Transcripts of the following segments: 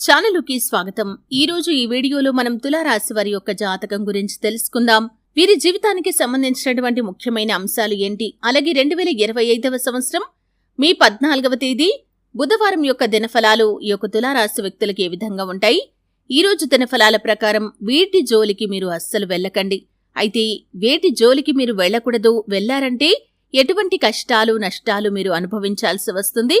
ఛానలుకి స్వాగతం. ఈ రోజు ఈ వీడియోలో మనం తులారాశి వారి యొక్క జాతకం గురించి తెలుసుకుందాం. వీరి జీవితానికి సంబంధించినటువంటి ముఖ్యమైన అంశాలు ఏంటి? అలాగే రెండు వేల ఇరవై ఐదవ సంవత్సరం మీ పద్నాలుగవ తేదీ బుధవారం యొక్క దినఫలాలు ఈ యొక్క తులారాశి వ్యక్తులకు ఏ విధంగా ఉంటాయి? ఈ రోజు దినఫలాల ప్రకారం వీటి జోలికి మీరు అస్సలు వెళ్ళకండి. అయితే వేటి జోలికి మీరు వెళ్ళకూడదు. వెళ్ళారంటే ఎటువంటి కష్టాలు నష్టాలు మీరు అనుభవించాల్సి వస్తుంది.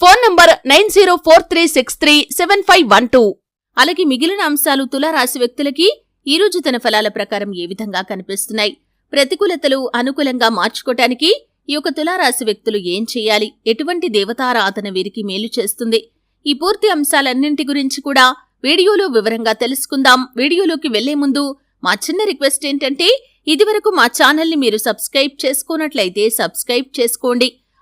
Phone number nine zero four three six three seven five one two. అలాగే మిగిలిన అంశాలు తులారాశి వ్యక్తులకి ఈరోజు తన ఫలాల ప్రకారం ఏ విధంగా కనిపిస్తున్నాయి? ప్రతికూలతలు అనుకూలంగా మార్చుకోటానికి ఈ యొక్క తులారాశి వ్యక్తులు ఏం చేయాలి? ఎటువంటి దేవతారాధన వీరికి మేలు చేస్తుంది? ఈ పూర్తి అంశాలన్నింటి గురించి కూడా వీడియోలో వివరంగా తెలుసుకుందాం. వీడియోలోకి వెళ్ళే ముందు మా చిన్న రిక్వెస్ట్ ఏంటంటే ఇదివరకు మా ఛానల్ని మీరు సబ్స్క్రైబ్ చేసుకోనట్లయితే సబ్స్క్రైబ్ చేసుకోండి.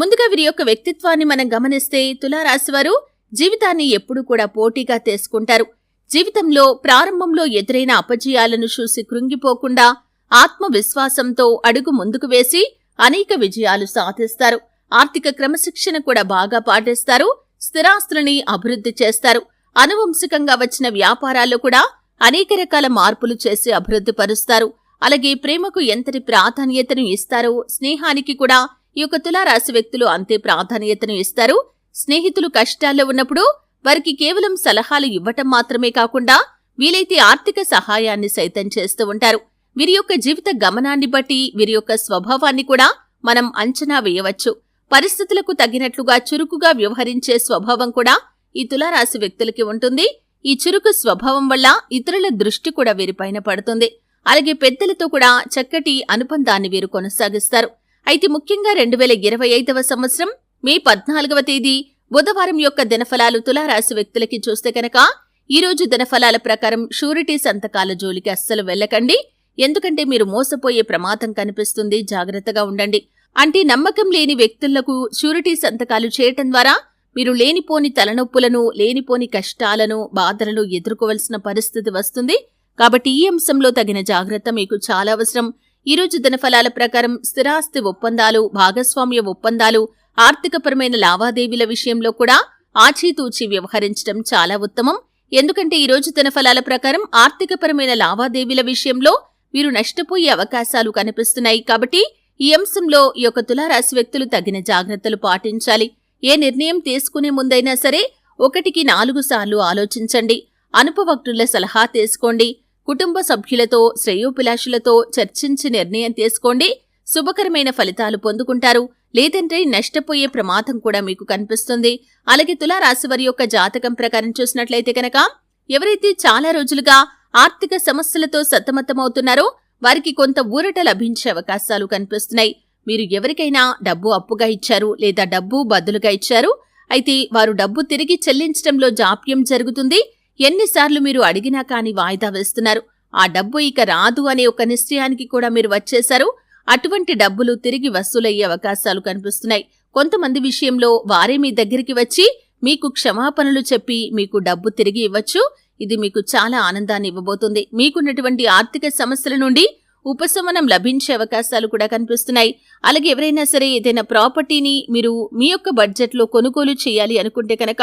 ముందుగా వీరి యొక్క వ్యక్తిత్వాన్ని మనం గమనిస్తే తులారాశి వారు జీవితాన్ని ఎప్పుడూ కూడా పోటీగా తీసుకుంటారు. జీవితంలో ప్రారంభంలో ఎదురైన అపజయాలను చూసి కృంగిపోకుండా ఆత్మవిశ్వాసంతో అడుగు ముందుకు వేసి అనేక విజయాలు సాధిస్తారు. ఆర్థిక క్రమశిక్షణ కూడా బాగా పాటిస్తారు. స్థిరాస్తులని అభివృద్ధి చేస్తారు. అనువంశికంగా వచ్చిన వ్యాపారాల్లో కూడా అనేక రకాల మార్పులు చేసి అభివృద్ధి పరుస్తారు. అలాగే ప్రేమకు ఎంతటి ప్రాధాన్యతను ఇస్తారో స్నేహానికి కూడా ఈ యొక్క తులారాశి వ్యక్తులు అంతే ప్రాధాన్యతను ఇస్తారు. స్నేహితులు కష్టాల్లో ఉన్నప్పుడు వారికి కేవలం సలహాలు ఇవ్వటం మాత్రమే కాకుండా వీలైతే ఆర్థిక సహాయాన్ని సైతం చేస్తూ ఉంటారు. వీరి యొక్క జీవిత గమనాన్ని బట్టి వీరి యొక్క స్వభావాన్ని కూడా మనం అంచనా వేయవచ్చు. పరిస్థితులకు తగినట్లుగా చురుకుగా వ్యవహరించే స్వభావం కూడా ఈ తులారాశి వ్యక్తులకి ఉంటుంది. ఈ చురుకు స్వభావం వల్ల ఇతరుల దృష్టి కూడా వీరిపైన పడుతుంది. అలాగే పెద్దలతో కూడా చక్కటి అనుబంధాన్ని వీరు కొనసాగిస్తారు. అయితే ముఖ్యంగా రెండు వేల ఇరవై ఐదవ సంవత్సరం మే పద్నాలుగవ తేదీ బుధవారం యొక్క దినఫలాలు తులారాశి వ్యక్తులకి చూస్తే కనుక ఈరోజు దినఫలాల ప్రకారం షూరిటీ సంతకాల జోలికి అస్సలు వెళ్ళకండి. ఎందుకంటే మీరు మోసపోయే ప్రమాదం కనిపిస్తుంది. జాగ్రత్తగా ఉండండి. అంటే నమ్మకం లేని వ్యక్తులకు షూరిటీ సంతకాలు చేయటం ద్వారా మీరు లేనిపోని తలనొప్పులను లేనిపోని కష్టాలను బాధలను ఎదుర్కోవలసిన పరిస్థితి వస్తుంది. కాబట్టి ఈ అంశంలో తగిన జాగ్రత్త మీకు చాలా అవసరం. ఈరోజు దినఫలాల ప్రకారం స్థిరాస్తి ఒప్పందాలు భాగస్వామ్య ఒప్పందాలు ఆర్థికపరమైన లావాదేవీల విషయంలో కూడా ఆచితూచి వ్యవహరించడం చాలా ఉత్తమం. ఎందుకంటే ఈ రోజు దినఫలాల ప్రకారం ఆర్థికపరమైన లావాదేవీల విషయంలో మీరు నష్టపోయే అవకాశాలు కనిపిస్తున్నాయి కాబట్టి ఈ అంశంలో ఈ యొక్క తులారాశి వ్యక్తులు తగిన జాగ్రత్తలు పాటించాలి. ఏ నిర్ణయం తీసుకునే ముందైనా సరే ఒకటికి నాలుగు సార్లు ఆలోచించండి. అనుపవక్తుల సలహా తీసుకోండి. కుటుంబ సభ్యులతో శ్రేయోభిలాషులతో చర్చించి నిర్ణయం తీసుకోండి. శుభకరమైన ఫలితాలు పొందుకుంటారు. లేదంటే నష్టపోయే ప్రమాదం కూడా మీకు కనిపిస్తుంది. అలాగే తులారాశి వారి యొక్క జాతకం ప్రకారం చూసినట్లయితే కనుక ఎవరైతే చాలా రోజులుగా ఆర్థిక సమస్యలతో సతమతమవుతున్నారో వారికి కొంత ఊరట లభించే అవకాశాలు కనిపిస్తున్నాయి. మీరు ఎవరికైనా డబ్బు అప్పుగా ఇచ్చారు లేదా డబ్బు బదులుగా ఇచ్చారు అయితే వారు డబ్బు తిరిగి చెల్లించడంలో జాప్యం జరుగుతుంది. ఎన్నిసార్లు మీరు అడిగినా కాని వాయిదా వేస్తున్నారు. ఆ డబ్బు ఇక రాదు అనే ఒక నిశ్చయానికి కూడా మీరు వచ్చేశారు. అటువంటి డబ్బులు తిరిగి వసూలయ్యే అవకాశాలు కనిపిస్తున్నాయి. కొంతమంది విషయంలో వారే మీ దగ్గరికి వచ్చి మీకు క్షమాపణలు చెప్పి మీకు డబ్బు తిరిగి ఇవ్వచ్చు. ఇది మీకు చాలా ఆనందాన్ని ఇవ్వబోతుంది. మీకున్నటువంటి ఆర్థిక సమస్యల నుండి ఉపశమనం లభించే అవకాశాలు కూడా కనిపిస్తున్నాయి. అలాగే ఎవరైనా సరే ఏదైనా ప్రాపర్టీని మీరు మీ యొక్క బడ్జెట్లో కొనుగోలు చేయాలి అనుకుంటే కనుక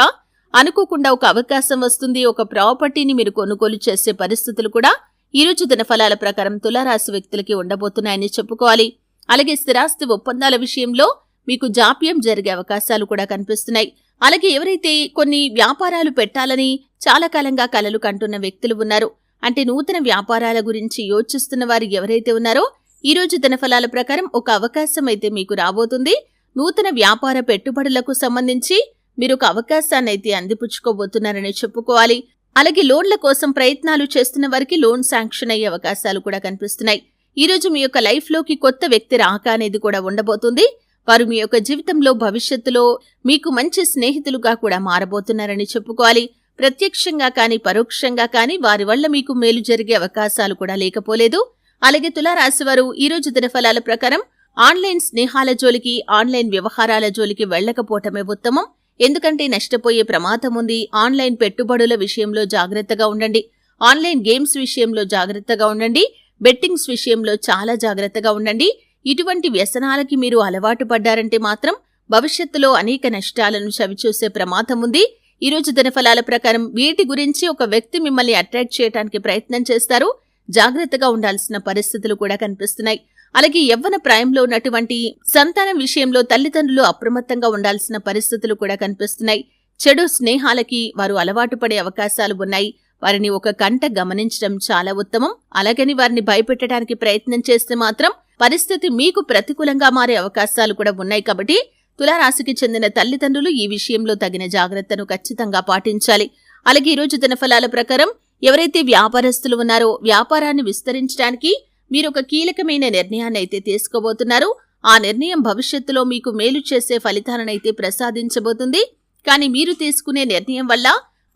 అనుకోకుండా ఒక అవకాశం వస్తుంది ఒక ప్రాపర్టీని మీరు కొనుగోలు చేసే పరిస్థితులు కూడా ఈ రోజు దినఫలాల ప్రకారం తులారాశి వ్యక్తులకి ఉండబోతున్నాయని చెప్పుకోవాలి. అలాగే స్థిరాస్తి ఒప్పందాల విషయంలో మీకు జాప్యం జరిగే అవకాశాలు కూడా కనిపిస్తున్నాయి. అలాగే ఎవరైతే కొన్ని వ్యాపారాలు పెట్టాలని చాలా కాలంగా కలలు కంటున్న వ్యక్తులు ఉన్నారు అంటే నూతన వ్యాపారాల గురించి యోచిస్తున్న వారు ఎవరైతే ఉన్నారో ఈ రోజు దినఫలాల ప్రకారం ఒక అవకాశం అయితే మీకు రాబోతుంది. నూతన వ్యాపార పెట్టుబడులకు సంబంధించి మీరు ఒక అవకాశాన్ని అయితే అందిపుచ్చుకోబోతున్నారని చెప్పుకోవాలి. అలాగే లోన్ల కోసం ప్రయత్నాలు చేస్తున్న వారికి లోన్ శాంక్షన్ అయ్యే అవకాశాలు కూడా కనిపిస్తున్నాయి. ఈ రోజు మీ యొక్క లైఫ్లోకి కొత్త వ్యక్తి రాక అనేది కూడా ఉండబోతుంది. వారు మీ యొక్క జీవితంలో భవిష్యత్తులో మీకు మంచి స్నేహితులుగా కూడా మారబోతున్నారని చెప్పుకోవాలి. ప్రత్యక్షంగా కానీ పరోక్షంగా కానీ వారి వల్ల మీకు మేలు జరిగే అవకాశాలు కూడా లేకపోలేదు. అలాగే తులారాశి వారు ఈ రోజు దినఫలాల ప్రకారం ఆన్లైన్ స్నేహాల జోలికి ఆన్లైన్ వ్యవహారాల జోలికి వెళ్ళకపోవటమే ఉత్తమం. ఎందుకంటే నష్టపోయే ప్రమాదం ఉంది. ఆన్లైన్ పెట్టుబడుల విషయంలో జాగ్రత్తగా ఉండండి. ఆన్లైన్ గేమ్స్ విషయంలో జాగ్రత్తగా ఉండండి. బెట్టింగ్స్ విషయంలో చాలా జాగ్రత్తగా ఉండండి. ఇటువంటి వ్యసనాలకి మీరు అలవాటు పడ్డారంటే మాత్రం భవిష్యత్తులో అనేక నష్టాలను చవిచూసే ప్రమాదం ఉంది. ఈ రోజు దినఫలాల ప్రకారం వీటి గురించి ఒక వ్యక్తి మిమ్మల్ని అట్రాక్ట్ చేయడానికి ప్రయత్నం చేస్తారు. జాగ్రత్తగా ఉండాల్సిన పరిస్థితులు కూడా కనిపిస్తున్నాయి. అలాగే యవ్వన ప్రాయంలో ఉన్నటువంటి సంతానం విషయంలో తల్లిదండ్రులు అప్రమత్తంగా ఉండాల్సిన పరిస్థితులు కూడా కనిపిస్తున్నాయి. చెడు స్నేహాలకి వారు అలవాటు పడే అవకాశాలు ఉన్నాయి. వారిని ఒక కంట గమనించడం చాలా ఉత్తమం. అలాగని వారిని భయపెట్టడానికి ప్రయత్నం చేస్తే మాత్రం పరిస్థితి మీకు ప్రతికూలంగా మారే అవకాశాలు కూడా ఉన్నాయి కాబట్టి తులారాశికి చెందిన తల్లిదండ్రులు ఈ విషయంలో తగిన జాగ్రత్తను ఖచ్చితంగా పాటించాలి. అలాగే ఈ రోజు దినఫలాల ప్రకారం ఎవరైతే వ్యాపారస్తులు ఉన్నారో వ్యాపారాన్ని విస్తరించడానికి మీరు ఒక కీలకమైన నిర్ణయాన్ని అయితే తీసుకోబోతున్నారు. ఆ నిర్ణయం భవిష్యత్తులో మీకు మేలు చేసే ఫలితాలనైతే ప్రసాదించబోతుంది. కానీ మీరు తీసుకునే నిర్ణయం వల్ల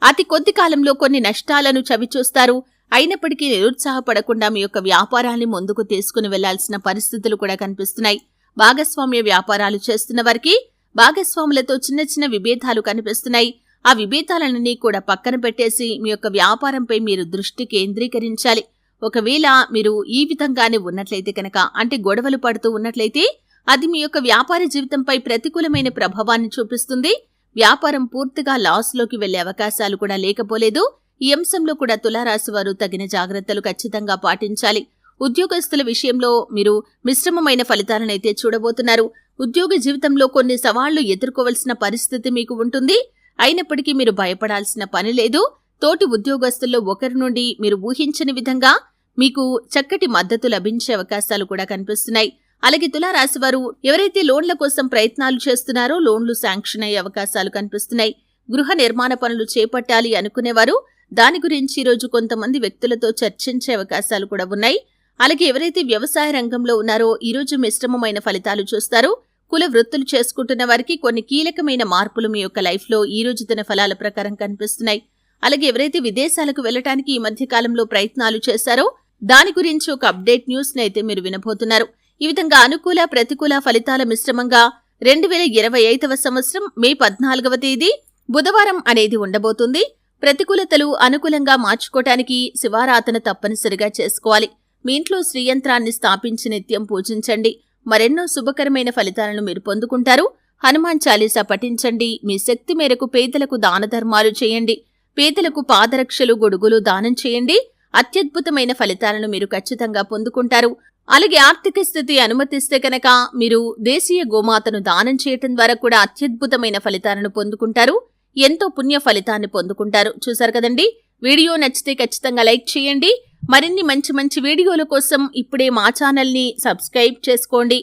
అతి కొద్ది కాలంలో కొన్ని నష్టాలను చవిచూస్తారు. అయినప్పటికీ నిరుత్సాహపడకుండా మీ యొక్క వ్యాపారాన్ని ముందుకు తీసుకుని వెళ్ళాల్సిన పరిస్థితులు కూడా కనిపిస్తున్నాయి. భాగస్వామ్య వ్యాపారాలు చేస్తున్న వారికి భాగస్వాములతో చిన్న చిన్న విభేదాలు కనిపిస్తున్నాయి. ఆ విభేదాలన్నీ కూడా పక్కన పెట్టేసి మీ యొక్క వ్యాపారంపై మీరు దృష్టి కేంద్రీకరించాలి. ఒకవేళ మీరు ఈ విధంగానే ఉన్నట్లయితే కనుక అంటే గొడవలు పడుతూ ఉన్నట్లయితే అది మీ యొక్క వ్యాపార జీవితంపై ప్రతికూలమైన ప్రభావాన్ని చూపిస్తుంది. వ్యాపారం పూర్తిగా లాస్లోకి వెళ్ళే అవకాశాలు కూడా లేకపోలేదు. ఈ అంశంలో కూడా తులారాశి వారు తగిన జాగ్రత్తలు ఖచ్చితంగా పాటించాలి. ఉద్యోగస్తుల విషయంలో మీరు మిశ్రమమైన ఫలితాలనైతే చూడబోతున్నారు. ఉద్యోగ జీవితంలో కొన్ని సవాళ్ళు ఎదుర్కోవలసిన పరిస్థితి మీకు ఉంటుంది. అయినప్పటికీ మీరు భయపడాల్సిన పని లేదు. తోటి ఉద్యోగస్తుల్లో ఒకరి నుండి మీరు ఊహించని విధంగా మీకు చక్కటి మద్దతు లభించే అవకాశాలు కూడా కనిపిస్తున్నాయి. అలాగే తులారాశి వారు ఎవరైతే లోన్ల కోసం ప్రయత్నాలు చేస్తున్నారో లోన్లు శాంక్షన్ అయ్యే అవకాశాలు కనిపిస్తున్నాయి. గృహ నిర్మాణ పనులు చేపట్టాలి అనుకునేవారు. దాని గురించి ఈరోజు కొంతమంది వ్యక్తులతో చర్చించే అవకాశాలు కూడా ఉన్నాయి. అలాగే ఎవరైతే వ్యవసాయ రంగంలో ఉన్నారో ఈరోజు మిశ్రమమైన ఫలితాలు చూస్తారు. కుల వృత్తులు చేసుకుంటున్న వారికి కొన్ని కీలకమైన మార్పులు మీ యొక్క లైఫ్లో ఈ రోజు దిన ఫలాల ప్రకారం కనిపిస్తున్నాయి. అలాగే ఎవరైతే విదేశాలకు వెళ్ళటానికి ఈ మధ్య కాలంలో ప్రయత్నాలు చేశారో దాని గురించి ఒక అప్డేట్ న్యూస్ అయితే మీరు వినబోతున్నారు. ఈ విధంగా అనుకూల ప్రతికూల ఫలితాల మిశ్రమంగా రెండు వేల ఇరవై ఐదవ సంవత్సరం మే పద్నాలుగవ తేదీ బుధవారం అనేది ఉండబోతుంది. ప్రతికూలతలు అనుకూలంగా మార్చుకోవటానికి శివారాధన తప్పనిసరిగా చేసుకోవాలి. మీ ఇంట్లో శ్రీయంత్రాన్ని స్థాపించి నిత్యం పూజించండి. మరెన్నో శుభకరమైన ఫలితాలను మీరు పొందుకుంటారు. హనుమాన్ చాలీసా పఠించండి. మీ శక్తి మేరకు పేదలకు దాన ధర్మాలు చేయండి. పేదలకు పాదరక్షలు గొడుగులు దానం చేయండి. అత్యద్భుతమైన ఫలితాలను మీరు ఖచ్చితంగా పొందుకుంటారు. అలాగే ఆర్థిక స్థితి అనుమతిస్తే కనుక మీరు దేశీయ గోమాతను దానం చేయటం ద్వారా కూడా అత్యద్భుతమైన ఫలితాలను పొందుకుంటారు. ఎంతో పుణ్య ఫలితాన్ని పొందుకుంటారు. చూసారు కదండి? వీడియో నచ్చితే ఖచ్చితంగా లైక్ చేయండి. మరిన్ని మంచి మంచి వీడియోల కోసం ఇప్పుడే మా ఛానల్ని సబ్స్క్రైబ్ చేసుకోండి.